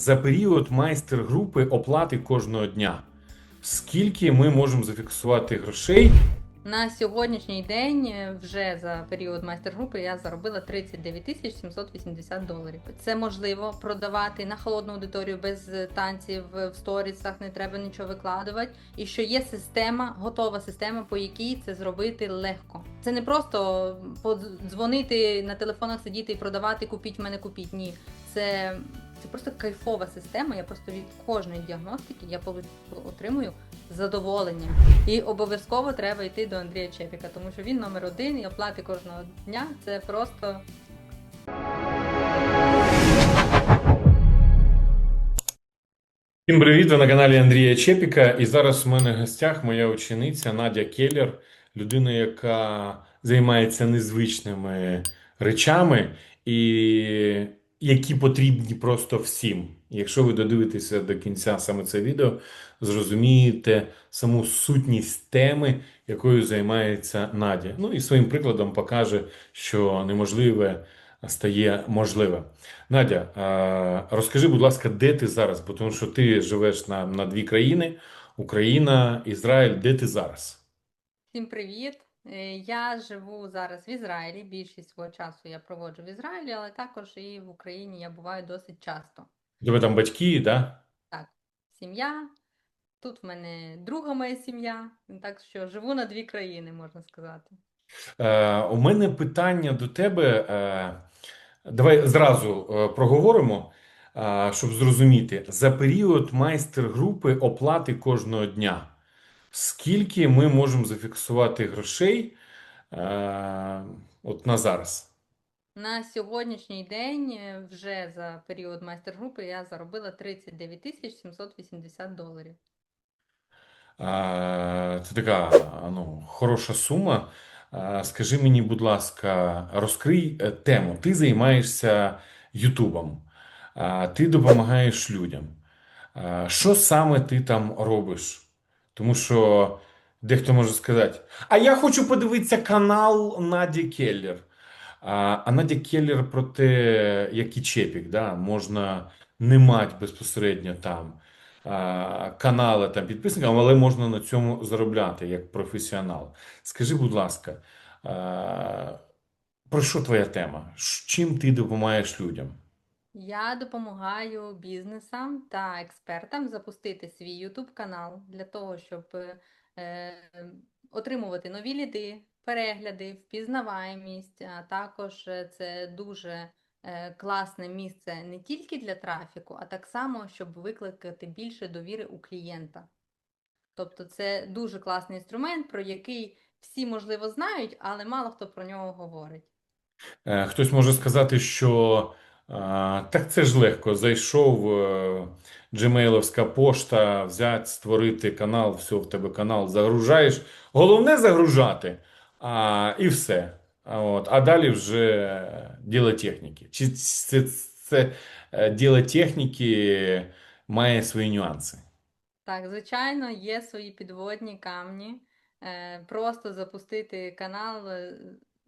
За період майстер-групи оплати кожного дня. Скільки ми можемо зафіксувати грошей? На сьогоднішній день е, вже за період майстер-групи я заробила 39 тисяч 780 доларів. Це можливо продавати на холодну аудиторію без е, танців в сторісах, не треба нічого викладувати. І що є система, готова система, по якій це зробити легко. Це не просто подзвонити на телефонах, сидіти і продавати, купіть в мене, купіть. Ні, це. Це просто кайфова система. Я просто від кожної діагностики я отримую задоволення. І обов'язково треба йти до Андрія Чепіка, тому що він номер один і оплати кожного дня. Це просто Всім привіт! Ви на каналі Андрія Чепіка. І зараз у мене в гостях моя учениця Надя Келлер, людина, яка займається незвичними речами, і які потрібні просто всім. Якщо ви додивитеся до кінця саме це відео, зрозумієте саму сутність теми, якою займається Надя. Ну і своїм прикладом покаже, що неможливе стає можливим. Надя, розкажи, будь ласка, де ти зараз? Бо тому що ти живеш на, на дві країни: Україна, Ізраїль. Де ти зараз? всім привіт. Е, Я живу зараз в Ізраїлі. Більшість свого часу я проводжу в Ізраїлі, але також і в Україні я буваю досить часто. Тебе там батьки, да? Так, сім'я. Тут в мене друга моя сім'я, так що живу на дві країни, можна сказати. Е, у мене питання до тебе. Е, давай зразу е, проговоримо, е, щоб зрозуміти. За період майстер-групи оплати кожного дня. Скільки ми можемо зафіксувати грошей е, от на зараз? На сьогоднішній день е, вже за період майстер-групи я заробила 39 тисяч 780 доларів. А, Це така ну, хороша сума. А, Скажи мені, будь ласка, розкрий е, тему. Ти займаєшся Ютубом, ти допомагаєш людям. А, Що саме ти там робиш? Тому що дехто може сказати: А я хочу подивитися канал Наді Келлер. А, а Надя Келлер про те, як і Чепік, да? можна не мати безпосередньо там а, канали там підписникам, але можна на цьому заробляти як професіонал. Скажи, будь ласка, а, про що твоя тема? Чим ти допомагаєш людям? Я допомагаю бізнесам та експертам запустити свій YouTube канал для того, щоб е, отримувати нові ліди, перегляди, впізнаваємість, а також е, це дуже е, класне місце не тільки для трафіку, а так само, щоб викликати більше довіри у клієнта. Тобто це дуже класний інструмент, про який всі, можливо, знають, але мало хто про нього говорить. Е, Хтось може сказати, що так це ж легко. Зайшов джемейловська пошта, взяти, створити канал, все, в тебе канал загружаєш. Головне загружати, а, і все. А, от, а далі вже діло техніки. Чи це, це е, діло техніки має свої нюанси? Так, звичайно, є свої підводні камні. Е, Просто запустити канал, е,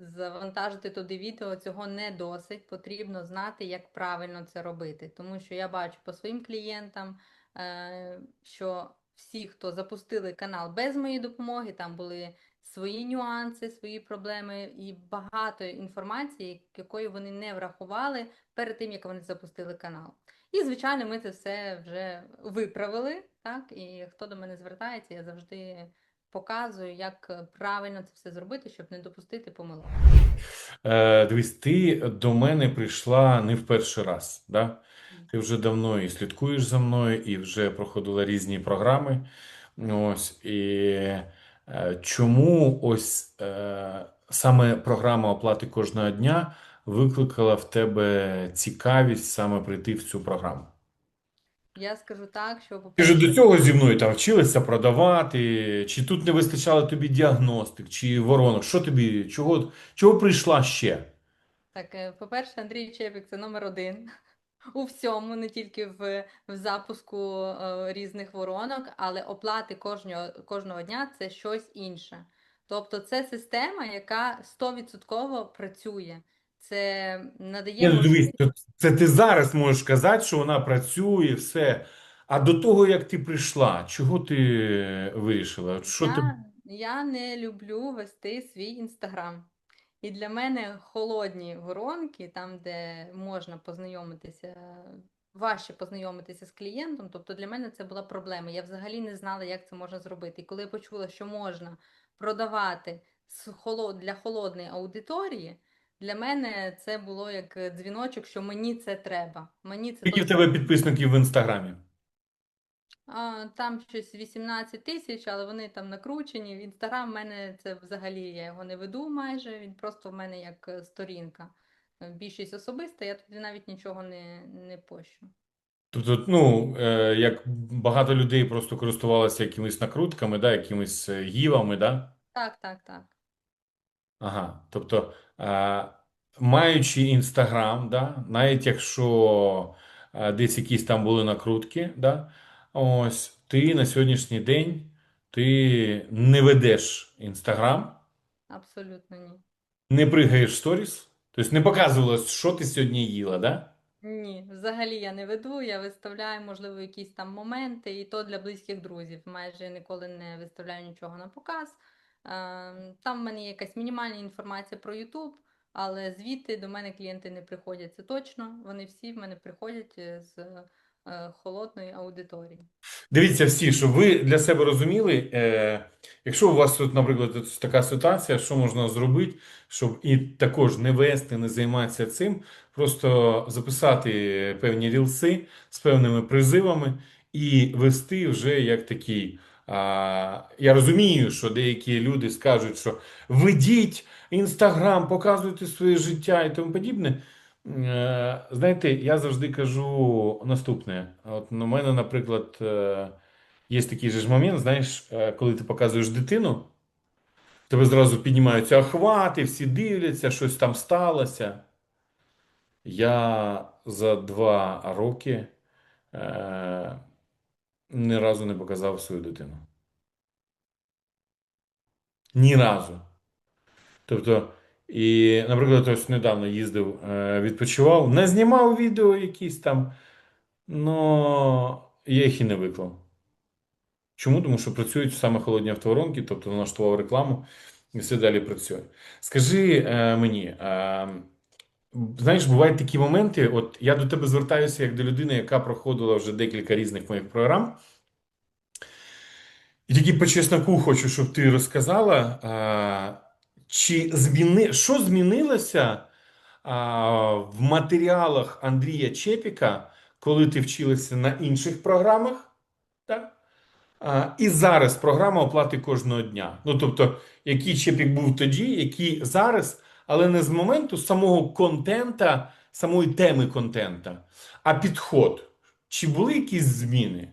завантажити туди відео, цього не досить. Потрібно знати, як правильно це робити. Тому що я бачу по своїм клієнтам, е, що всі, хто запустили канал без моєї допомоги, там були свої нюанси, свої проблеми і багато інформації, якої вони не врахували перед тим, як вони запустили канал. І, звичайно, ми це все вже виправили, так? І хто до мене звертається, я завжди показую, як правильно це все зробити, щоб не допустити помилок. Е, дивись, ти до мене прийшла не в перший раз, да? Ти вже давно і слідкуєш за мною, і вже проходила різні програми. Ось, і е, чому ось е, саме програма оплати кожного дня викликала в тебе цікавість саме прийти в цю програму? Я скажу так, що Ти ж до цього зі мною там вчилася продавати, чи тут не вистачало тобі діагностик, чи воронок? Що тобі, чого, чого прийшла ще? Так, е, по-перше, Андрій Чепік це номер один у всьому, не тільки в, в запуску е, різних воронок, але оплати кожного, кожного дня це щось інше. Тобто це система, яка 100% працює. Це надає Ні, ну дивись, можливість. це це ти зараз можеш казати, що вона працює, все. А до того, як ти прийшла, чого ти вирішила? Що ти... Я, я не люблю вести свій інстаграм. І для мене холодні воронки, там, де можна познайомитися, важче познайомитися з клієнтом, тобто для мене це була проблема. Я взагалі не знала, як це можна зробити. І коли я почула, що можна продавати для холодної аудиторії, для мене це було як е, дзвіночок, що мені це треба. Мені це Скільки в точно тебе підписників в інстаграмі? А, там щось 18 тисяч, але вони там накручені. В Інстаграм в мене це взагалі я його не веду майже. Він просто в мене як е, сторінка. Е, Більшість особиста, я туди навіть нічого не, не пощу. Тобто, ну, е, як багато людей просто користувалися якимись накрутками, да, якимись е, гівами, да? Так, так, так. Ага. Тобто, е, маючи інстаграм, да, навіть якщо е, десь якісь там були накрутки, да, ось, ти на сьогоднішній день ти не ведеш інстаграм, Абсолютно ні. не пригаєш сторіс, тобто не показувалось, що ти сьогодні їла, да? Ні, взагалі я не веду, я виставляю, можливо, якісь там моменти, і то для близьких друзів. Майже ніколи не виставляю нічого на показ. Ем, Там в мене є якась мінімальна інформація про YouTube, але звідти до мене клієнти не приходять. Це точно. Вони всі в мене приходять е, з е, холодної аудиторії. Дивіться всі, щоб ви для себе розуміли, е, якщо у вас тут, наприклад, така ситуація, що можна зробити, щоб і також не вести, не займатися цим, просто записати певні рілси з певними призивами і вести вже як такий. Я розумію, що деякі люди скажуть, що ведіть Інстаграм, показуйте своє життя і тому подібне. Е, Знаєте, я завжди кажу наступне. От у мене, наприклад, е, є такий же ж момент, знаєш, е, коли ти показуєш дитину, тебе зразу піднімаються охвати, всі дивляться, щось там сталося. Я за два роки ні разу не показав свою дитину. Ні разу. Тобто, і, наприклад, ось недавно їздив, е, відпочивав, не знімав відео якісь там, но я їх і не виклав. Чому? Тому що працюють саме холодні автоворонки, тобто налаштував рекламу і все далі працює. Скажи е, мені, е, знаєш, бувають такі моменти, от я до тебе звертаюся як до людини, яка проходила вже декілька різних моїх програм. І тільки по чесноку хочу, щоб ти розказала, а, чи зміни... що змінилося а, в матеріалах Андрія Чепіка, коли ти вчилася на інших програмах, так? А, і зараз програма оплати кожного дня. Ну, тобто, який Чепік був тоді, який зараз, але не з моменту самого контента, самої теми контента, а підход. Чи були якісь зміни?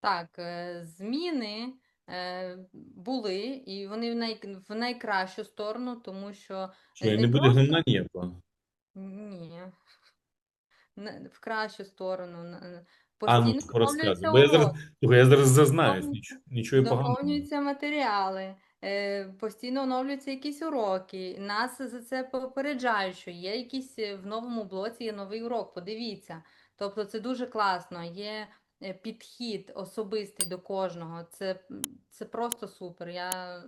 Так, е, зміни е, були, і вони в, най... в найкращу сторону, тому що Що, не не буде просто гімна ніякого? ні, в кращу сторону. на- А ну, Постійно Бо я зараз, я зараз зазнаюсь, нічого, нічого поганого. доповнюються матеріали, постійно оновлюються якісь уроки. Нас за це попереджають, що є якісь е, в новому блоці є новий урок. Подивіться. Тобто це дуже класно. Є е, підхід особистий до кожного. Це, це просто супер. Я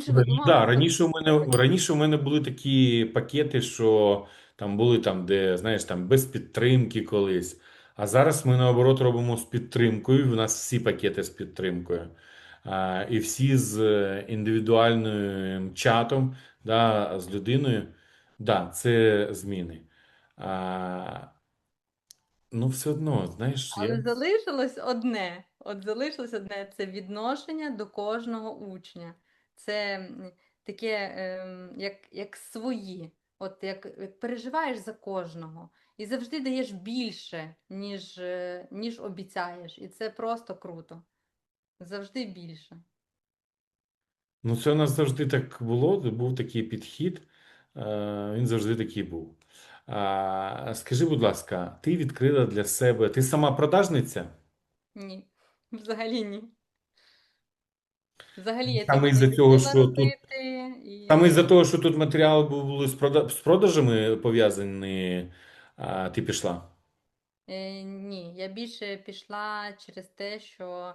словами да, раніше у мене раніше у мене були такі пакети, що там були там, де знаєш, там без підтримки колись. А зараз ми наоборот робимо з підтримкою. У нас всі пакети з підтримкою. І всі з е, індивідуальним чатом, да, з людиною. Да, це зміни. А, ну, все одно, знаєш, я. Але залишилось одне. От залишилось одне це відношення до кожного учня. Це таке, ем, як, як свої. От як, як переживаєш за кожного. І завжди даєш більше, ніж, е, ніж обіцяєш. І це просто круто. Завжди більше. Ну, це у нас завжди так було, був такий підхід, е, він завжди такий був. А, скажи, будь ласка, ти відкрила для себе, ти сама продажниця? Ні. Взагалі ні. Взагалі я Саме із-за цього, що тут робити. І... Саме із-за того, що тут матеріали були з прода- з продажами пов'язані, а, ти пішла. Е, ні, я більше пішла через те, що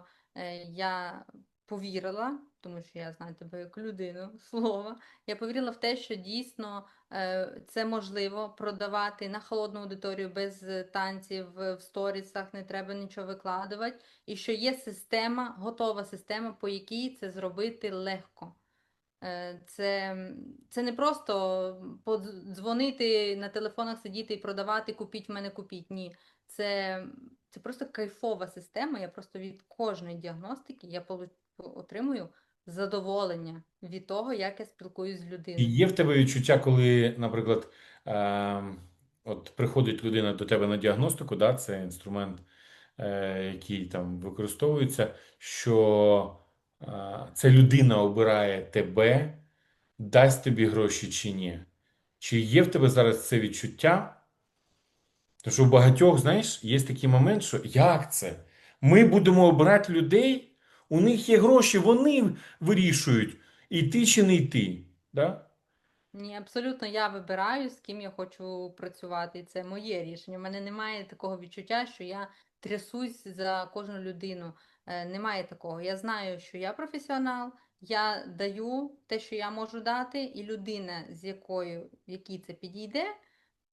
я повірила, тому що я знаю тебе як людину слова. Я повірила в те, що дійсно е, це можливо продавати на холодну аудиторію без е, танців в сторісах, не треба нічого викладувати, і що є система, готова система, по якій це зробити легко. Е, Це, це не просто подзвонити на телефонах, сидіти і продавати, купіть мене, купіть. Ні. Це, це просто кайфова система. Я просто від кожної діагностики я отримую задоволення від того, як я спілкуюсь з І людиною. є в тебе відчуття, коли, наприклад, е, от приходить людина до тебе на діагностику, да, це інструмент, е, який там використовується, що е, ця людина обирає тебе, дасть тобі гроші чи ні. Чи є в тебе зараз це відчуття? Тому що у багатьох, знаєш, є такий момент, що як це? Ми будемо обирати людей, у них є гроші, вони вирішують, йти чи не йти. Да? Ні, абсолютно я вибираю, з ким я хочу працювати, це моє рішення. У мене немає такого відчуття, що я трясусь за кожну людину. Е, Немає такого. Я знаю, що я професіонал, я даю те, що я можу дати, і людина, з якою якій це підійде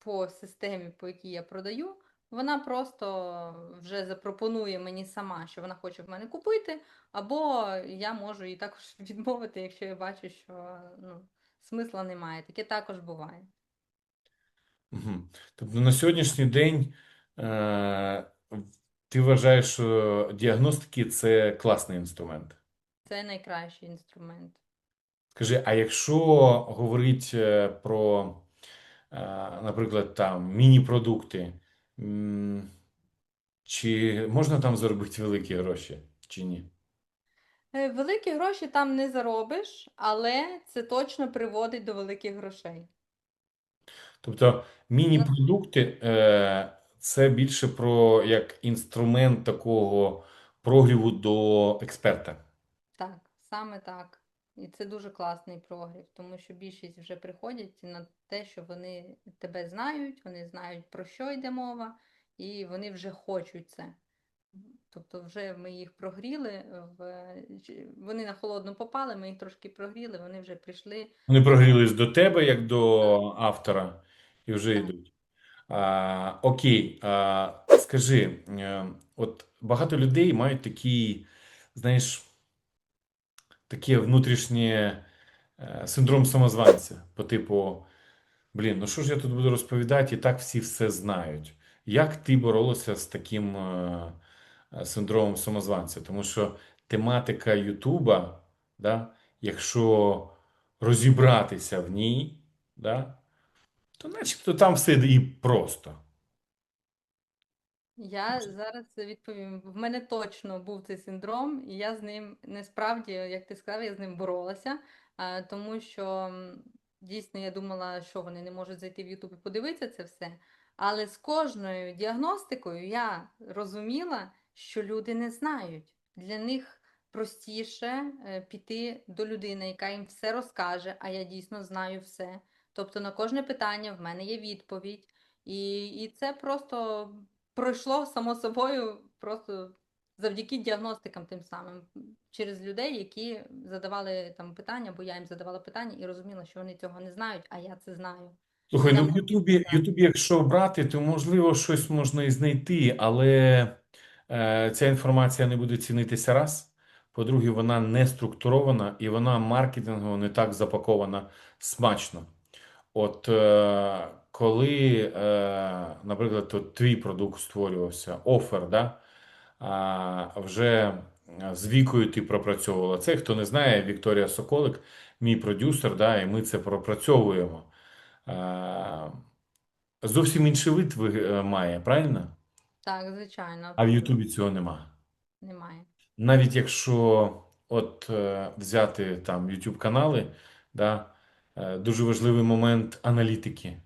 по системі, по якій я продаю, вона просто вже запропонує мені сама, що вона хоче в мене купити, або я можу їй також відмовити, якщо я бачу, що ну, смисла немає. Таке також буває. Мгм. Тобто на сьогоднішній день е, ти вважаєш, що діагностики це класний інструмент. Це найкращий інструмент. Скажи, а якщо говорить е, про, наприклад, там міні-продукти, чи можна там заробити великі гроші, чи ні? Е, Великі гроші там не заробиш, але це точно приводить до великих грошей. Тобто міні-продукти е, це більше про як інструмент такого прогріву до експерта. Так, саме так. І це дуже класний прогрів, тому що більшість вже приходять на те, що вони тебе знають, вони знають, про що йде мова, і вони вже хочуть це. Тобто вже ми їх прогріли, в... вони на холодну попали, ми їх трошки прогріли, вони вже прийшли. Вони прогрілись до тебе як до автора і вже Так. йдуть. А, окей, а, скажи, е, от багато людей мають такий, знаєш, таке внутрішнє е, синдром самозванця, по типу, блін, ну що ж я тут буду розповідати, і так всі все знають. Як ти боролася з таким е, синдромом самозванця? Тому що тематика Ютуба, да, якщо розібратися в ній, да, то начебто там все і просто. Я зараз відповім. В мене точно був цей синдром, і я з ним не справді, як ти сказав, я з ним боролася, а, тому що дійсно я думала, що вони не можуть зайти в YouTube і подивитися це все. Але з кожною діагностикою я розуміла, що люди не знають. Для них простіше е, піти до людини, яка їм все розкаже, а я дійсно знаю все. Тобто на кожне питання в мене є відповідь. І, і це просто пройшло само собою просто завдяки діагностикам тим самим через людей, які задавали там питання, бо я їм задавала питання і розуміла, що вони цього не знають, а я це знаю. Слухай, Я ну в Ютубі. Ютубі, якщо брати, то можливо щось можна і знайти, але е, ця інформація не буде цінитися раз. По-друге, вона не структурована і вона маркетингово не так запакована смачно. От е, коли, е, наприклад, от твій продукт створювався, офер, да, а, вже з вікою ти пропрацьовувала це. Хто не знає, Вікторія Соколик, мій продюсер, да, і ми це пропрацьовуємо. Е, Зовсім інший вид е, має, правильно? Так, звичайно, А в Ютубі цього нема. немає. Навіть якщо от е, взяти там YouTube канали, да, е, дуже важливий момент аналітики.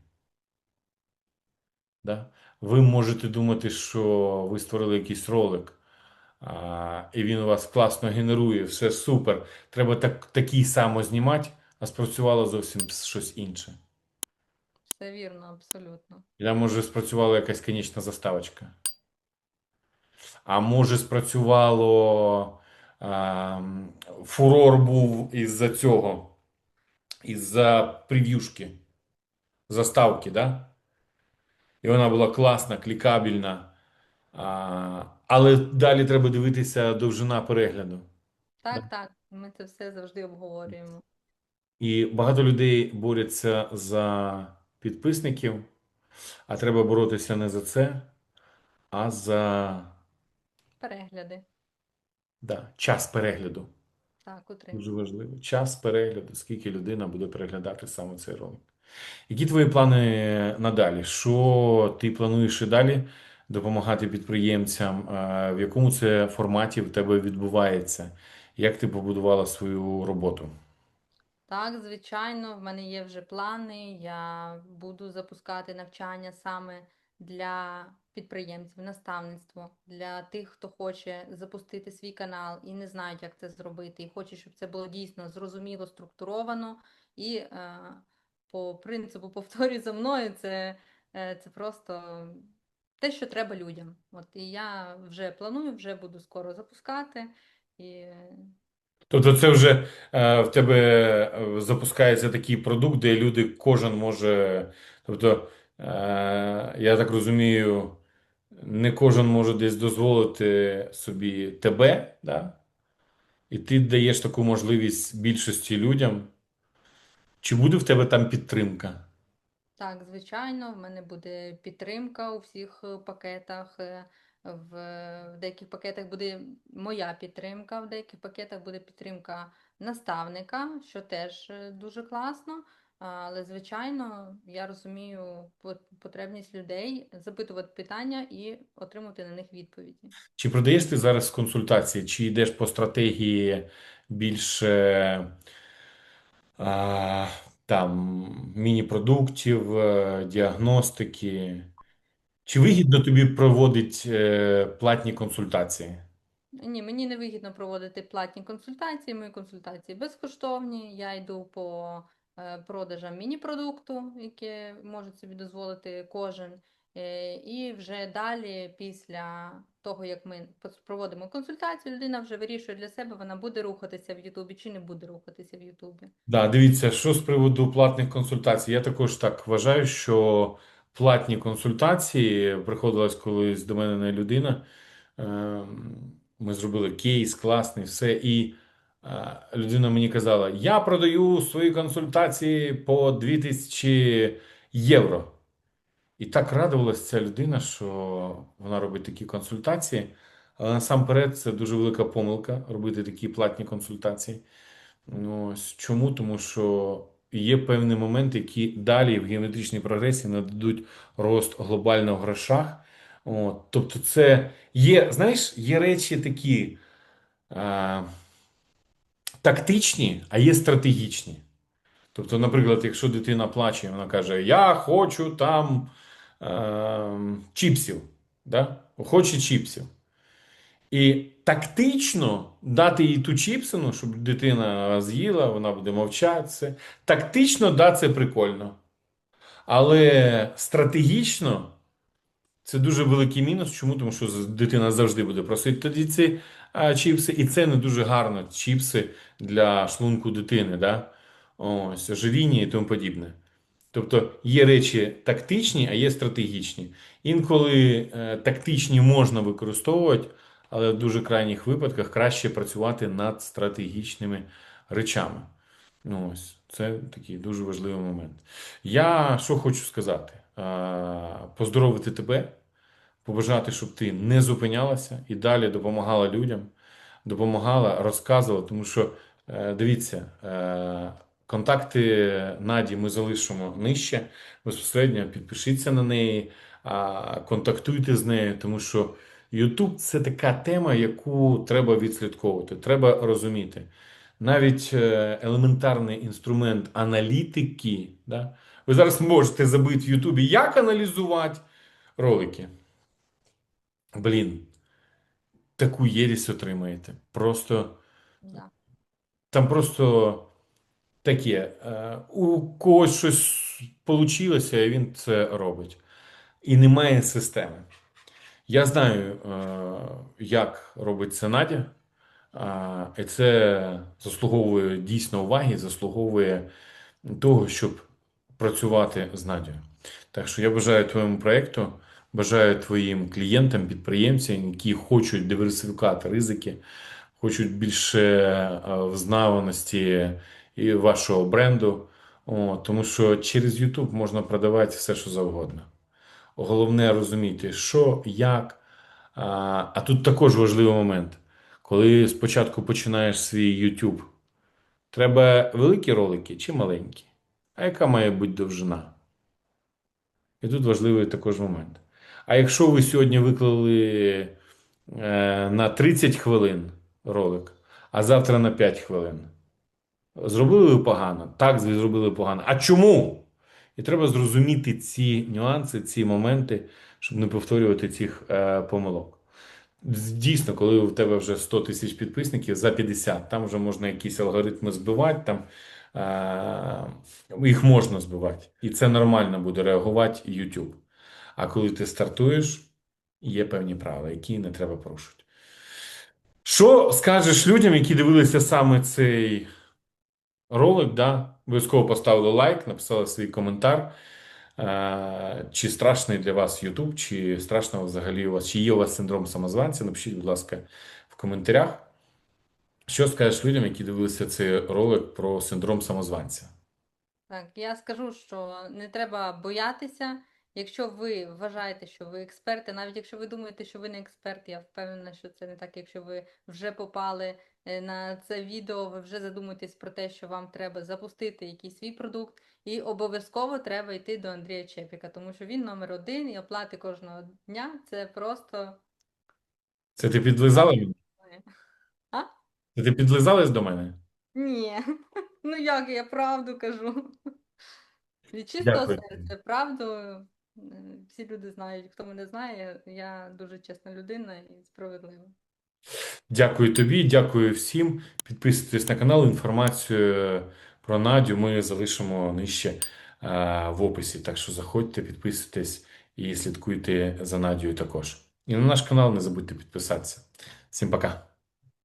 Да? Ви можете думати, що ви створили якийсь ролик, а, і він у вас класно генерує, все супер. Треба так, такий само знімати, а спрацювало зовсім щось інше. Все вірно, абсолютно. Я, може, спрацювала якась конічна заставочка. А може, спрацювало а, фурор був із-за цього, із-за прев'юшки, заставки, да? І вона була класна, клікабельна. А, але далі треба дивитися довжина перегляду. Так, так, ми це все завжди обговорюємо. І багато людей борються за підписників, а треба боротися не за це, а за Перегляди. да, час перегляду. Так, утримуємо. Дуже важливо. Час перегляду, скільки людина буде переглядати саме цей ролик. Які твої плани надалі? Що ти плануєш і далі допомагати підприємцям? Е, В якому це форматі в тебе відбувається? Як ти побудувала свою роботу? Так, звичайно, в мене є вже плани. Я буду запускати навчання саме для підприємців, наставництво, для тих, хто хоче запустити свій канал і не знають, як це зробити, і хоче, щоб це було дійсно зрозуміло, структуровано. І е, по принципу повторюй за мною, це, е, це просто те, що треба людям. От і я вже планую, вже буду скоро запускати. І Тобто це вже е, в тебе е, запускається такий продукт, де люди, кожен може. Тобто, е, я так розумію, не кожен може десь дозволити собі тебе, да? І ти даєш таку можливість більшості людям. Чи буде в тебе там підтримка? Так, звичайно, в мене буде підтримка у всіх е, пакетах. е, В, деяких пакетах буде моя підтримка, в деяких пакетах буде підтримка наставника, що теж е, дуже класно. Але, звичайно, я розумію потребність людей запитувати питання і отримувати на них відповіді. Чи продаєш ти зараз консультації, чи йдеш по стратегії більше а, там міні-продуктів, е, діагностики? Чи вигідно тобі проводить е, платні консультації? Ні, мені не вигідно проводити платні консультації. Мої консультації безкоштовні. Я йду по продажам міні-продукту, яке може собі дозволити кожен. Е, І вже далі, після того, як ми проводимо консультацію, людина вже вирішує для себе, вона буде рухатися в Ютубі чи не буде рухатися в Ютубі. Да, дивіться, що з приводу платних консультацій. Я також так вважаю, що платні консультації приходилась колись до мене не людина. ем, Ми зробили кейс, класний, все. І е, людина мені казала: я продаю свої консультації по 2000 євро. І так радувалася ця людина, що вона робить такі консультації. Але насамперед це дуже велика помилка робити такі платні консультації. Ну, ось чому? Тому що є певний момент, які далі в геометричній прогресії нададуть рост глобально в грошах. От, тобто, це є, знаєш, є речі такі е, тактичні, а є стратегічні. Тобто, наприклад, якщо дитина плаче, вона каже: Я хочу там е, чіпсів, да? хоче чіпсів. І тактично дати їй ту чіпсину, щоб дитина з'їла, вона буде мовчати. Це. Тактично, да, це прикольно. Але стратегічно це дуже великий мінус. Чому? Тому що дитина завжди буде просити тоді ці чіпси, і це не дуже гарно. Чіпси для шлунку дитини, да? Ось, ожиріння і тому подібне. Тобто є речі тактичні, а є стратегічні. Інколи е, тактичні можна використовувати, але в дуже крайніх випадках краще працювати над стратегічними речами. Ну, ось, це такий дуже важливий момент. Я що хочу сказати? Поздоровити тебе, побажати, щоб ти не зупинялася і далі допомагала людям, допомагала, розказувала, тому що е, дивіться, е, контакти Наді ми залишимо нижче. Безпосередньо підпишіться на неї, контактуйте з нею, тому що YouTube це така тема, яку треба відслідковувати, треба розуміти. Навіть е, елементарний інструмент аналітики, да? Ви зараз можете забити в Ютубі, як аналізувати ролики. Блін, таку єрість отримаєте. Просто Да. там просто таке. е, У когось щось вийшло, і він це робить. І немає системи. Я знаю, е, як робить це Надя, і це заслуговує дійсно уваги, заслуговує того, щоб працювати з Надією. Так що я бажаю твоєму проєкту, бажаю твоїм клієнтам, підприємцям, які хочуть диверсифікувати ризики, хочуть більше е, взнаваності і вашого бренду. О, тому що через YouTube можна продавати все, що завгодно. Головне розуміти, що, як. А, а тут також важливий момент. Коли спочатку починаєш свій YouTube, треба великі ролики чи маленькі? А яка має бути довжина? І тут важливий також момент. А якщо ви сьогодні виклали е, на 30 хвилин ролик, а завтра на 5 хвилин, зробили ви погано? Так, зробили погано. А чому? І треба зрозуміти ці нюанси, ці моменти, щоб не повторювати цих е, помилок. Дійсно, коли у тебе вже 100 тисяч підписників за 50, там вже можна якісь алгоритми збивати, там е, їх можна збивати. І це нормально буде реагувати YouTube. А коли ти стартуєш, є певні правила, які не треба порушувати. Що скажеш людям, які дивилися саме цей ролик, да? Обов'язково поставили лайк, написали свій коментар. Е, Чи страшний для вас YouTube, чи страшно взагалі у вас, чи є у вас синдром самозванця? Напишіть, будь ласка, в коментарях. Що скажеш людям, які дивилися цей ролик про синдром самозванця? Так, я скажу, що не треба боятися. Якщо ви вважаєте, що ви експерти, навіть якщо ви думаєте, що ви не експерт, я впевнена, що це не так. Якщо ви вже попали е, на це відео, ви вже задумуєтесь про те, що вам треба запустити якийсь свій продукт, і обов'язково треба йти до Андрія Чепіка, тому що він номер один і оплати кожного дня це просто. Це ти підлизала мені? А? Це ти підлизалась до мене? Ні, ну як я правду кажу. Від чистого Дякую. серця, правду. Е, Всі люди знають, хто мене знає, я дуже чесна людина і справедлива. Дякую тобі, дякую всім. Підписуйтесь на канал. Інформацію про Надю ми залишимо нижче е, в описі. Так що заходьте, підписуйтесь і слідкуйте за Надією також. І на наш канал не забудьте підписатися. Всім пока.